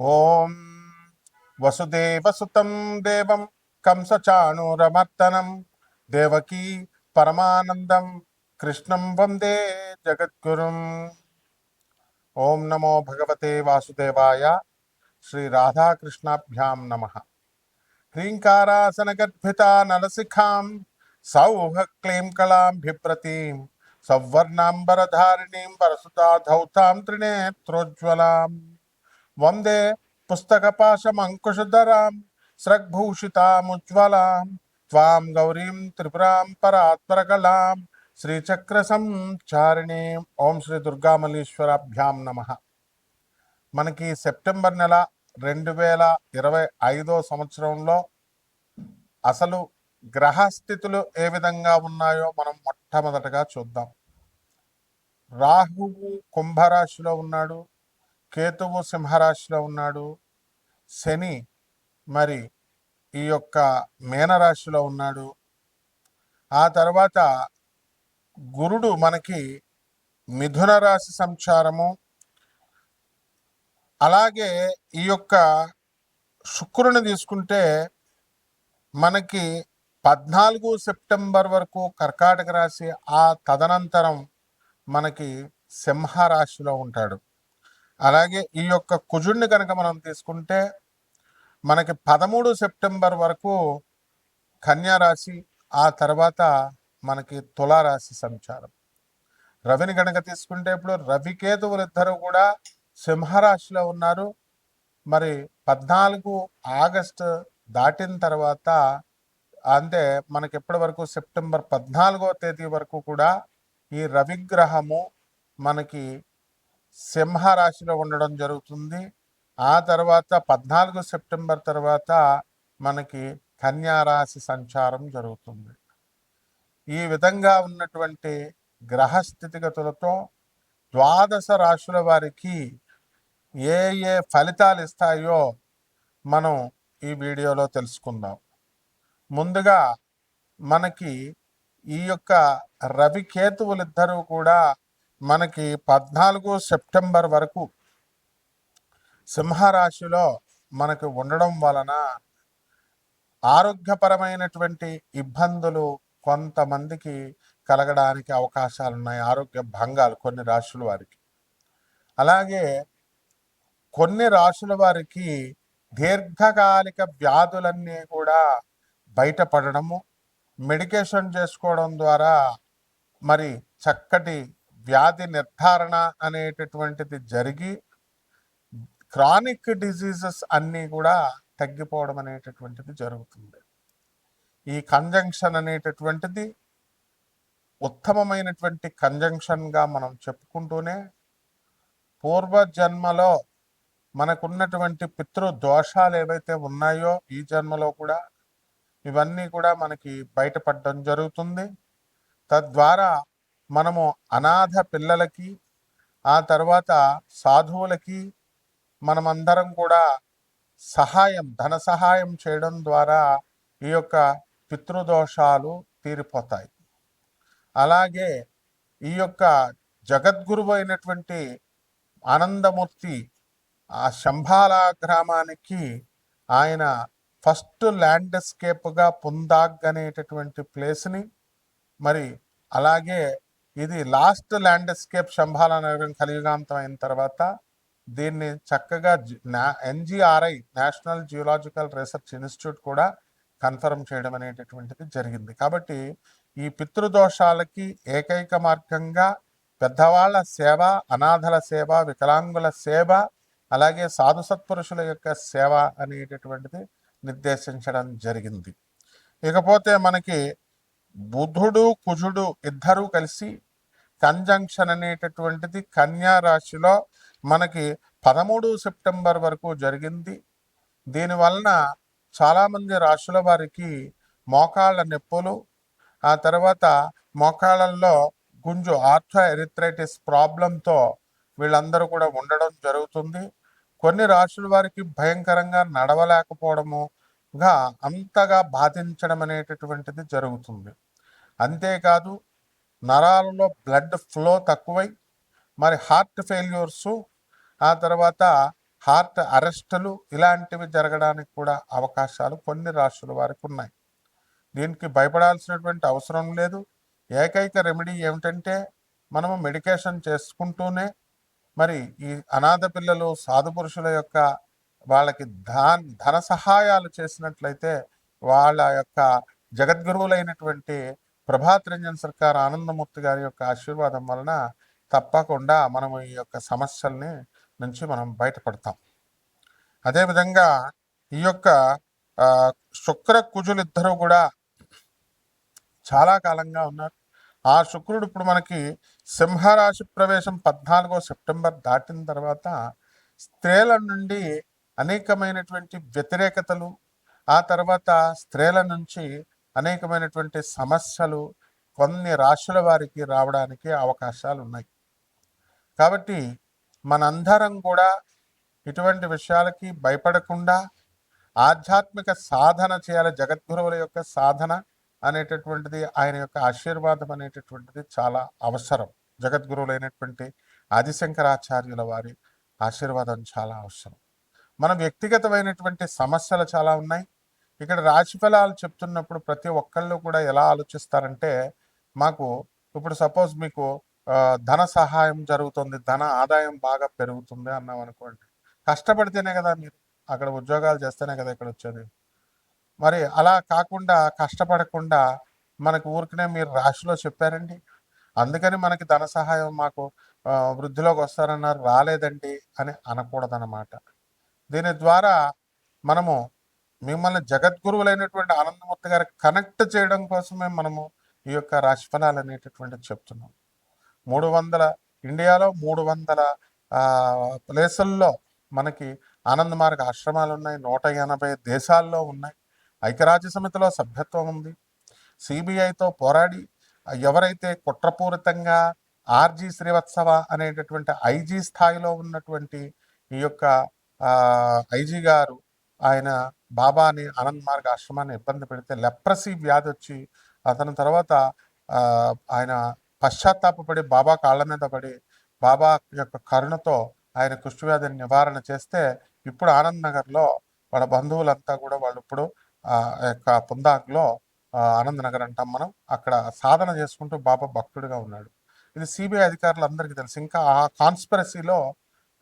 ఓం వసుదేవసుతం దేవం కంసచాణూరమర్దనం. దేవకీ పరమానందం. కృష్ణం వందే జగద్గురుం. ఓం నమో భగవతే వాసుదేవాయ శ్రీ రాధాకృష్ణాభ్యాం నమ. హ్రీంకారాసనగర్భితా నలసిఖాం సౌహ క్లీం కళాం బిభ్రతీం సౌవర్ణాంబరధారిణీం వరసుతా ధౌతాం త్రినేత్రోజ్వలాం. వందే పుస్తకపాశమంకుశధరాం స్రగ్భూషితాముజ్వలాం త్వాం గౌరీం త్రిపురాం పరాత్పరకలాం శ్రీచక్ర సంచారిణీం ఓం శ్రీ దుర్గామలీశ్వరాభ్యాం నమ. మనకి సెప్టెంబర్ నెల రెండు వేల ఇరవై ఐదో సంవత్సరంలో అసలు గ్రహస్థితులు ఏ విధంగా ఉన్నాయో మనం మొట్టమొదటగా చూద్దాం. రాహువు కుంభరాశిలో ఉన్నాడు. కేతువు సింహరాశిలో ఉన్నాడు. శని మరి ఈ యొక్క మీనరాశిలో ఉన్నాడు. ఆ తర్వాత గురుడు మనకి మిథున రాశి సంచారము. అలాగే ఈ యొక్క శుక్రుని తీసుకుంటే మనకి పద్నాలుగు సెప్టెంబర్ వరకు కర్కాటక రాశి ఆ తదనంతరం మనకి సింహ రాశిలో ఉంటాడు. అలాగే ఈ యొక్క కుజుడిని కనుక మనం తీసుకుంటే మనకి పదమూడు సెప్టెంబర్ వరకు కన్యా రాశి ఆ తర్వాత మనకి తులారాశి సంచారం. రవిని కనుక తీసుకుంటే ఇప్పుడు రవికేతువులు ఇద్దరు కూడా సింహరాశిలో ఉన్నారు. మరి పద్నాలుగు ఆగస్టు దాటిన తర్వాత అంటే మనకి ఎప్పటి వరకు సెప్టెంబర్ పద్నాలుగో తేదీ వరకు కూడా ఈ రవిగ్రహము మనకి సింహ రాశిలో ఉండడం జరుగుతుంది. ఆ తర్వాత పద్నాలుగు సెప్టెంబర్ తర్వాత మనకి కన్యారాశి సంచారం జరుగుతుంది. ఈ విధంగా ఉన్నటువంటి గ్రహ స్థితిగతులతో ద్వాదశ రాశుల వారికి ఏ ఏ ఫలితాలు ఇస్తాయో మనం ఈ వీడియోలో తెలుసుకుందాం. ముందుగా మనకి ఈ యొక్క రవికేతువులిద్దరూ కూడా మనకి పద్నాలుగు సెప్టెంబర్ వరకు సింహరాశిలో మనకు ఉండడం వలన ఆరోగ్యపరమైనటువంటి ఇబ్బందులు కొంతమందికి కలగడానికి అవకాశాలు ఉన్నాయి ఆరోగ్య భంగాలు కొన్ని రాశుల వారికి. అలాగే కొన్ని రాశుల వారికి దీర్ఘకాలిక వ్యాధులన్నీ కూడా బయటపడడము మెడికేషన్ చేసుకోవడం ద్వారా మరి చక్కటి వ్యాధి నిర్ధారణ అనేటటువంటిది జరిగి క్రానిక్ డిజీజెస్ అన్నీ కూడా తగ్గిపోవడం అనేటటువంటిది జరుగుతుంది. ఈ కంజంక్షన్ అనేటటువంటిది ఉత్తమమైనటువంటి కంజంక్షన్గా మనం చెప్పుకుంటూనే పూర్వజన్మలో మనకున్నటువంటి పితృ దోషాలు ఏవైతే ఉన్నాయో ఈ జన్మలో కూడా ఇవన్నీ కూడా మనకి బయటపడడం జరుగుతుంది. తద్వారా మనము అనాథ పిల్లలకి ఆ తర్వాత సాధువులకి మనమందరం కూడా సహాయం ధన సహాయం చేయడం ద్వారా ఈ యొక్క పితృదోషాలు తీరిపోతాయి. అలాగే ఈ యొక్క జగద్గురువు అయినటువంటి ఆనందమూర్తి ఆ శంభాల గ్రామానికి ఆయన ఫస్ట్ ల్యాండ్స్కేప్గా పుందాగ్ అనేటటువంటి ప్లేస్ని మరి అలాగే ఇది లాస్ట్ ల్యాండ్స్కేప్ శంభాల నగరం కలియుగాంతం అయిన తర్వాత దీన్ని చక్కగా NGRI national geological research institute కూడా కన్ఫర్మ్ చేయడం అనేటటువంటిది జరిగింది. కాబట్టి ఈ పితృదోషాలకి ఏకైక మార్గంగా పెద్దవాళ్ళ సేవ అనాథల సేవ వికలాంగుల సేవ అలాగే సాధు సత్పురుషుల యొక్క సేవ అనేటటువంటిది నిర్దేశించడం జరిగింది. ఇకపోతే మనకి బుధుడు కుజుడు ఇద్దరూ కలిసి కంజంక్షన్ అనేటటువంటిది కన్యా రాశిలో మనకి పదమూడు సెప్టెంబర్ వరకు జరిగింది. దీనివలన చాలామంది రాశుల వారికి మోకాళ్ళ నొప్పులు ఆ తర్వాత మోకాళ్ళల్లో గుంజు ఆర్థో ఎరిథ్రైటిస్ ప్రాబ్లంతో వీళ్ళందరూ కూడా ఉండడం జరుగుతుంది. కొన్ని రాశుల వారికి భయంకరంగా నడవలేకపోవడముగా అంతగా బాధించడం అనేటటువంటిది జరుగుతుంది. అంతేకాదు నరాలలో బ్లడ్ ఫ్లో తక్కువై మరి హార్ట్ ఫెయిల్యూర్సు ఆ తర్వాత హార్ట్ అరెస్టులు ఇలాంటివి జరగడానికి కూడా అవకాశాలు కొన్ని రాష్ట్రాల వారికి ఉన్నాయి. దీనికి భయపడాల్సినటువంటి అవసరం లేదు. ఏకైక రెమెడీ ఏమిటంటే మనము మెడికేషన్ చేసుకుంటూనే మరి ఈ అనాథ పిల్లలు సాధు పురుషుల యొక్క వాళ్ళకి ధన ధన సహాయాలు చేసినట్లయితే వాళ్ళ యొక్క జగద్గురువులైనటువంటి ప్రభాత్ రంజన్ సర్కార్ ఆనందమూర్తి గారి యొక్క ఆశీర్వాదం వలన తప్పకుండా మనం ఈ యొక్క సమస్యల్ని నుంచి మనం బయటపడతాం. అదేవిధంగా ఈ యొక్క శుక్ర కుజులు ఇద్దరు కూడా చాలా కాలంగా ఉన్నారు. ఆ శుక్రుడు ఇప్పుడు మనకి సింహరాశి ప్రవేశం పద్నాలుగో సెప్టెంబర్ దాటిన తర్వాత స్త్రీల నుండి అనేకమైనటువంటి వ్యతిరేకతలు ఆ తర్వాత స్త్రీల నుంచి అనేకమైనటువంటి సమస్యలు కొన్ని రాశుల వారికి రావడానికి అవకాశాలు ఉన్నాయి. కాబట్టి మనందరం కూడా ఇటువంటి విషయాలకి భయపడకుండా ఆధ్యాత్మిక సాధన చేయాలి. జగద్గురువుల యొక్క సాధన అనేటటువంటిది ఆయన యొక్క ఆశీర్వాదం అనేటటువంటిది చాలా అవసరం. జగద్గురువులైనటువంటి ఆదిశంకరాచార్యుల వారి ఆశీర్వాదం చాలా అవసరం. మన వ్యక్తిగతమైనటువంటి సమస్యలు చాలా ఉన్నాయి. ఇక్కడ రాశి ఫలాలు చెప్తున్నప్పుడు ప్రతి ఒక్కళ్ళు కూడా ఎలా ఆలోచిస్తారంటే మాకు ఇప్పుడు సపోజ్ మీకు ధన సహాయం జరుగుతుంది ధన ఆదాయం బాగా పెరుగుతుంది అన్నాం అనుకోండి. కష్టపడితేనే కదా మీరు అక్కడ ఉద్యోగాలు చేస్తేనే కదా ఇక్కడ వచ్చేది. మరి అలా కాకుండా కష్టపడకుండా మనకు ఊరికనే మీరు రాశిలో చెప్పారండి? అందుకని మనకి ధన సహాయం మాకు వృద్ధిలోకి వస్తారన్నారు రాలేదండి అని అనకూడదన్నమాట. దీని ద్వారా మనము మిమ్మల్ని జగద్గురువులైనటువంటి ఆనందమూర్తి గారికి కనెక్ట్ చేయడం కోసమే మనము ఈ యొక్క రాశి ఫలాలు అనేటటువంటిది చెప్తున్నాం. మూడు వందల ఇండియాలో మూడు వందల ప్లేసుల్లో మనకి ఆనంద మార్గ ఆశ్రమాలు ఉన్నాయి. నూట ఎనభై దేశాల్లో ఉన్నాయి. ఐక్యరాజ్య సమితిలో సభ్యత్వం ఉంది. సిబిఐతో పోరాడి ఎవరైతే కుట్రపూరితంగా ఆర్జీ శ్రీవత్సవ అనేటటువంటి ఐజీ స్థాయిలో ఉన్నటువంటి ఈ యొక్క ఐజీ గారు ఆయన బాబాని ఆనంద్ మార్గ ఆశ్రమాన్ని ఇబ్బంది పెడితే లెప్రసీ వ్యాధి వచ్చి అతని తర్వాత ఆయన పశ్చాత్తాపడి బాబా కాళ్ళ మీద పడి బాబా యొక్క కరుణతో ఆయన కుష్ఠవ్యాధిని నివారణ చేస్తే ఇప్పుడు ఆనంద్ నగర్లో వాళ్ళ బంధువులంతా కూడా వాళ్ళు ఇప్పుడు ఆ యొక్క పుందాక్లో ఆనంద్ నగర్ అంటాం మనం అక్కడ సాధన చేసుకుంటూ బాబా భక్తుడిగా ఉన్నాడు. ఇది సిబిఐ అధికారులందరికీ తెలుసు. ఇంకా ఆ కాన్స్పిరసీలో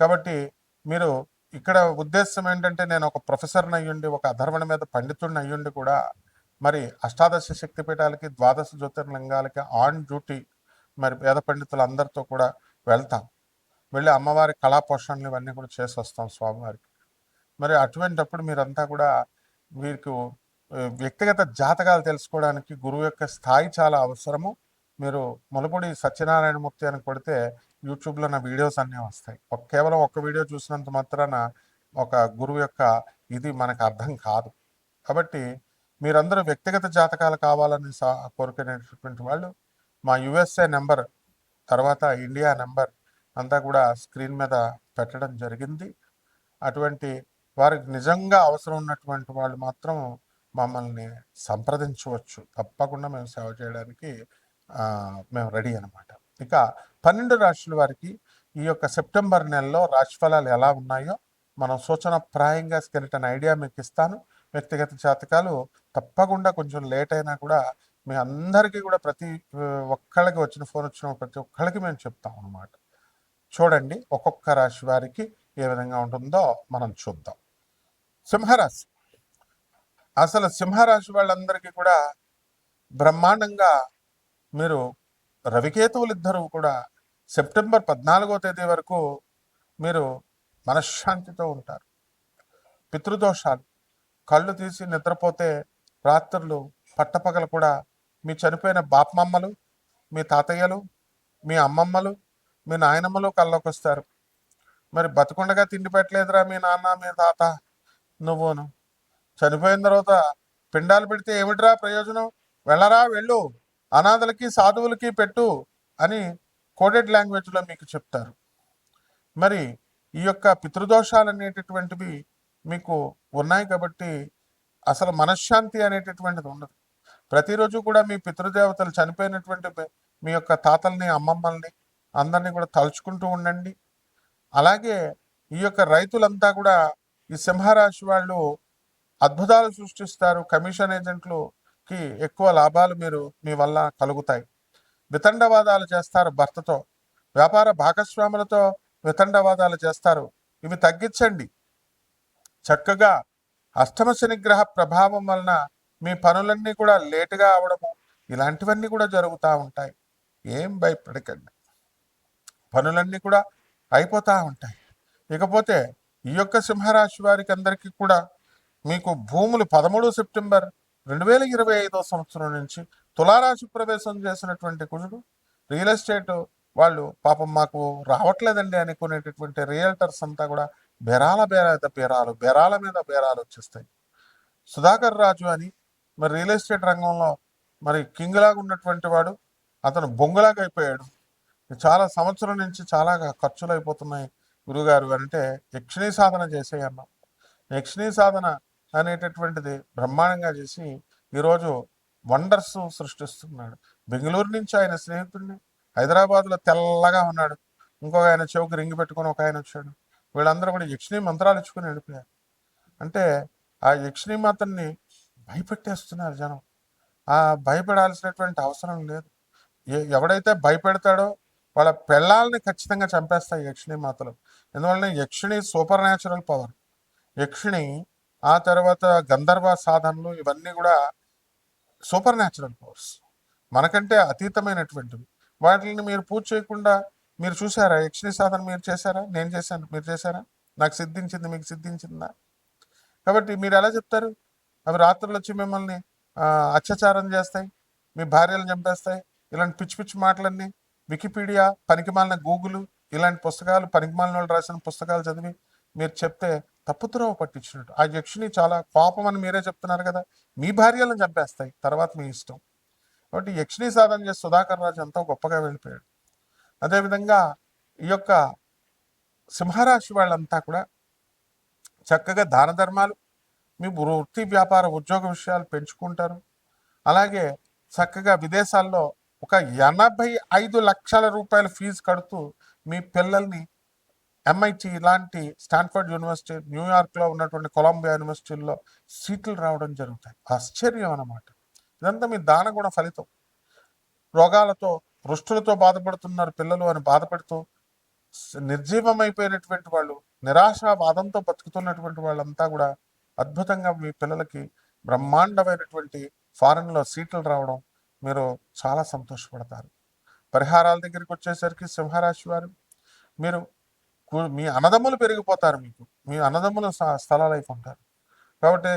కాబట్టి మీరు ఇక్కడ ఉద్దేశం ఏంటంటే నేను ఒక ప్రొఫెసర్ని అయ్యుండి ఒక అధర్వణ మీద పండితుడిని అయ్యుండి కూడా మరి అష్టాదశ శక్తిపీఠాలకి ద్వాదశ జ్యోతిర్లింగాలకి ఆన్ డ్యూటీ మరి వేద పండితులందరితో కూడా వెళ్తాం. వెళ్ళి అమ్మవారి కళా పోషణలు ఇవన్నీ కూడా చేసి వస్తాం స్వామివారికి. మరి అటువంటప్పుడు మీరంతా కూడా మీకు వ్యక్తిగత జాతకాలు తెలుసుకోవడానికి గురువు యొక్క స్థాయి చాలా అవసరము. మీరు ములపూడి సత్యనారాయణమూర్తి అని కొడితే యూట్యూబ్లో నా వీడియోస్ అన్నీ వస్తాయి. కేవలం ఒక వీడియో చూసినంత మాత్రాన ఒక గురువు యొక్క ఇది మనకు అర్థం కాదు. కాబట్టి మీరందరూ వ్యక్తిగత జాతకాలు కావాలని సా- కోరుకునేటటువంటి వాళ్ళు మా యుఎస్ఏ నెంబర్ తర్వాత ఇండియా నెంబర్ అంతా కూడా స్క్రీన్ మీద పెట్టడం జరిగింది. అటువంటి వారికి నిజంగా అవసరం ఉన్నటువంటి వాళ్ళు మాత్రం మమ్మల్ని సంప్రదించవచ్చు. తప్పకుండా మేము సేవ చేయడానికి మేము రెడీ అనమాట ఇక పన్నెండు రాశుల వారికి ఈ యొక్క సెప్టెంబర్ నెలలో రాశి ఫలాలు ఎలా ఉన్నాయో మనం సూచన ప్రాయంగా స్కెలిటన్ ఐడియా మీకు ఇస్తాను. వ్యక్తిగత జాతకాలు తప్పకుండా కొంచెం లేట్ అయినా కూడా మీ అందరికీ కూడా ప్రతి ఒక్కళ్ళకి వచ్చిన ఫోన్ వచ్చిన ప్రతి ఒక్కళ్ళకి మేము చెప్తాం అనమాట చూడండి ఒక్కొక్క రాశి వారికి ఏ విధంగా ఉంటుందో మనం చూద్దాం. సింహరాశి. అసలు సింహరాశి వాళ్ళందరికీ కూడా బ్రహ్మాండంగా మీరు రవికేతువులు ఇద్దరు కూడా సెప్టెంబర్ పద్నాలుగో తేదీ వరకు మీరు మనశ్శాంతితో ఉంటారు. పితృదోషాలు. కళ్ళు తీసి నిద్రపోతే రాత్రులు పట్టపగలు కూడా మీ చనిపోయిన బాపమమ్మలు మీ తాతయ్యలు మీ అమ్మమ్మలు మీ నాయనమ్మలు కళ్ళలోకి వస్తారు. మరి బతుకుండగా తిండి పెట్టలేదురా మీ నాన్న మీ తాత నువ్వును. చనిపోయిన తర్వాత పిండాలు పెడితే ఏమిట్రా ప్రయోజనం? వెళ్ళరా వెళ్ళు. అనాథలకి సాధువులకి పెట్టు అని కోడెడ్ లాంగ్వేజ్లో మీకు చెప్తారు. మరి ఈ యొక్క పితృదోషాలు అనేటటువంటివి మీకు ఉన్నాయి కాబట్టి అసలు మనశ్శాంతి అనేటటువంటిది ఉండదు. ప్రతిరోజు కూడా మీ పితృదేవతలు చనిపోయినటువంటి మీ- యొక్క తాతల్ని అమ్మమ్మల్ని అందరినీ కూడా తలుచుకుంటూ ఉండండి. అలాగే ఈ యొక్క రైతులంతా కూడా ఈ సింహరాశి వాళ్ళు అద్భుతాలు సృష్టిస్తారు. కమిషన్ ఏజెంట్లు కి ఎక్కువ లాభాలు మీరు మీ వల్ల కలుగుతాయి. వితండవాదాలు చేస్తారు భర్తతో. వ్యాపార భాగస్వాములతో వితండవాదాలు చేస్తారు. ఇవి తగ్గించండి. చక్కగా అష్టమ శనిగ్రహ ప్రభావం వలన మీ పనులన్నీ కూడా లేటుగా అవడము ఇలాంటివన్నీ కూడా జరుగుతూ ఉంటాయి. ఏం భయపడకండి. పనులన్నీ కూడా అయిపోతూ ఉంటాయి. ఇకపోతే ఈ యొక్క సింహరాశి వారికి అందరికీ కూడా మీకు భూములు పదమూడు సెప్టెంబర్ రెండు వేల ఇరవై ఐదో సంవత్సరం నుంచి తులారాశి ప్రవేశం చేసినటువంటి కుజుడు రియల్ ఎస్టేట్ వాళ్ళు పాపం మాకు రావట్లేదండి అనుకునేటటువంటి రియల్టర్స్ అంతా కూడా బెరాల బేరాల బేరాలు బేరాల మీద బేరాలు వచ్చేస్తాయి. సుధాకర్ రాజు అని మరి రియల్ ఎస్టేట్ రంగంలో మరి కింగ్ లాగా ఉన్నటువంటి వాడు అతను బొంగులాగా అయిపోయాడు. చాలా సంవత్సరం నుంచి చాలా ఖర్చులు అయిపోతున్నాయి గురుగారు అంటే యక్షిణీ సాధన చేసేయన్నాం యక్షిణీ సాధన అనేటటువంటిది బ్రహ్మాండంగా చేసి ఈరోజు వండర్స్ సృష్టిస్తున్నాడు. బెంగళూరు నుంచి ఆయన స్నేహితుడిని హైదరాబాద్లో తెల్లగా ఉన్నాడు. ఇంకొక ఆయన చెవుకి రింగి పెట్టుకొని ఒక ఆయన వచ్చాడు. వీళ్ళందరూ కూడా యక్షిణీ మంత్రాలు ఇచ్చుకొని వెళ్ళిపోయారు. అంటే ఆ యక్షిణీ మాతని భయపెట్టేస్తున్నారు జనం. ఆ భయపడాల్సినటువంటి అవసరం లేదు. ఎవడైతే భయపెడతాడో వాళ్ళ పెళ్ళాలని ఖచ్చితంగా చంపేస్తాయి యక్షిణీ మాతలు. ఎందువలన యక్షిణి సూపర్ న్యాచురల్ పవర్. యక్షిణి ఆ తర్వాత గంధర్వ సాధనలు ఇవన్నీ కూడా సూపర్ న్యాచురల్ పవర్స్ మనకంటే అతీతమైనటువంటివి. వాటిని మీరు పూజ చేయకుండా మీరు చూసారా? యక్షిణి సాధన మీరు చేశారా? నేను చేశాను. మీరు చేశారా? నాకు సిద్ధించింది మీకు సిద్ధించిందా? కాబట్టి మీరు ఎలా చెప్తారు? అవి రాత్రులు వచ్చి మిమ్మల్ని అత్యాచారం చేస్తాయి మీ భార్యలు చంపేస్తాయి ఇలాంటి పిచ్చి పిచ్చి మాటలన్నీ వికీపీడియా పనికిమాలిన గూగుల్ ఇలాంటి పుస్తకాలు పనికిమాలిన వాళ్ళు రాసిన పుస్తకాలు చదివి మీరు చెప్తే తప్పుతురవ పట్టించినట్టు ఆ యక్షిని చాలా కోపం అని మీరే చెప్తున్నారు కదా మీ భార్యలను చంపేస్తాయి తర్వాత మీ ఇష్టం. కాబట్టి యక్షిని సాధన చేసి సుధాకర్ రాజు ఎంతో గొప్పగా వెళ్ళిపోయాడు. అదేవిధంగా ఈ యొక్క సింహరాశి వాళ్ళంతా కూడా చక్కగా దాన ధర్మాలు మీ వృత్తి వ్యాపార ఉద్యోగ విషయాలు పెంచుకుంటారు. అలాగే చక్కగా విదేశాల్లో ఒక ఎనభై ఐదు లక్షల రూపాయల ఫీజు కడుతూ మీ పిల్లల్ని ఎంఐటి ఇలాంటి స్టాన్ఫర్డ్ యూనివర్సిటీ న్యూయార్క్లో ఉన్నటువంటి కొలంబియా యూనివర్సిటీల్లో సీట్లు రావడం జరుగుతాయి. ఆశ్చర్యం అన్నమాట. ఇదంతా మీ దాన కూడా ఫలితం. రోగాలతో వృష్టులతో బాధపడుతున్నారు పిల్లలు అని బాధపడుతూ నిర్జీవమైపోయినటువంటి వాళ్ళు నిరాశావాదంతో బతుకుతున్నటువంటి వాళ్ళంతా కూడా అద్భుతంగా మీ పిల్లలకి బ్రహ్మాండమైనటువంటి ఫారెన్లో సీట్లు రావడం మీరు చాలా సంతోషపడతారు. పరిహారాల దగ్గరికి వచ్చేసరికి సింహరాశి వారు మీరు మీ అన్నదమ్ములు పెరిగిపోతారు మీకు. మీ అన్నదమ్ములు స్థలాలు అయిపోతారు కాబట్టి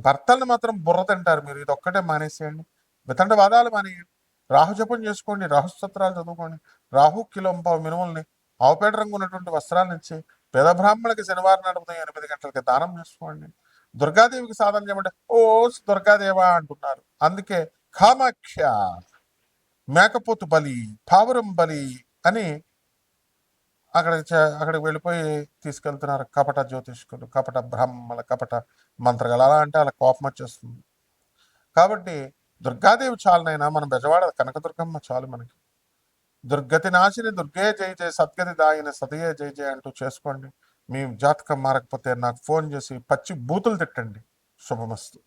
భర్తల్ని మాత్రం బుర్ర తింటారు మీరు. ఇది ఒక్కటే మానేసేయండి. వితండ వాదాలు మానేయండి. రాహు జపం చేసుకోండి. రాహు సత్రాలు చదువుకోండి. రాహు కిలోంప మినుముల్ని ఆవుపేట రంగు ఉన్నటువంటి వస్త్రాలు ఇచ్చి పేద బ్రాహ్మణులకి శనివారం నడుపుతాం ఎనిమిది గంటలకి దానం చేసుకోండి. దుర్గాదేవికి సాధన చేయమంటే ఓ దుర్గాదేవా అంటున్నారు. అందుకే కామాఖ్య మేకపోతు బలి పావురం బలి అని అక్కడ అక్కడికి వెళ్ళిపోయి తీసుకెళ్తున్నారు. కపట జ్యోతిష్కులు కపట బ్రహ్మల కపట మంత్రగాలు అలా అంటే అలా కోపం వచ్చేస్తుంది. కాబట్టి దుర్గాదేవి చాలునైనా మనం బెజవాడ కనకదుర్గమ్మ చాలు మనకి. దుర్గతి నాశిని దుర్గే జై జయ సద్గతి దాయిన సతయే జయ జయ అంటూ చేసుకోండి. మీ జాతకం మారకపోతే నాకు ఫోన్ చేసి పచ్చి బూతులు తిట్టండి. శుభమస్తు.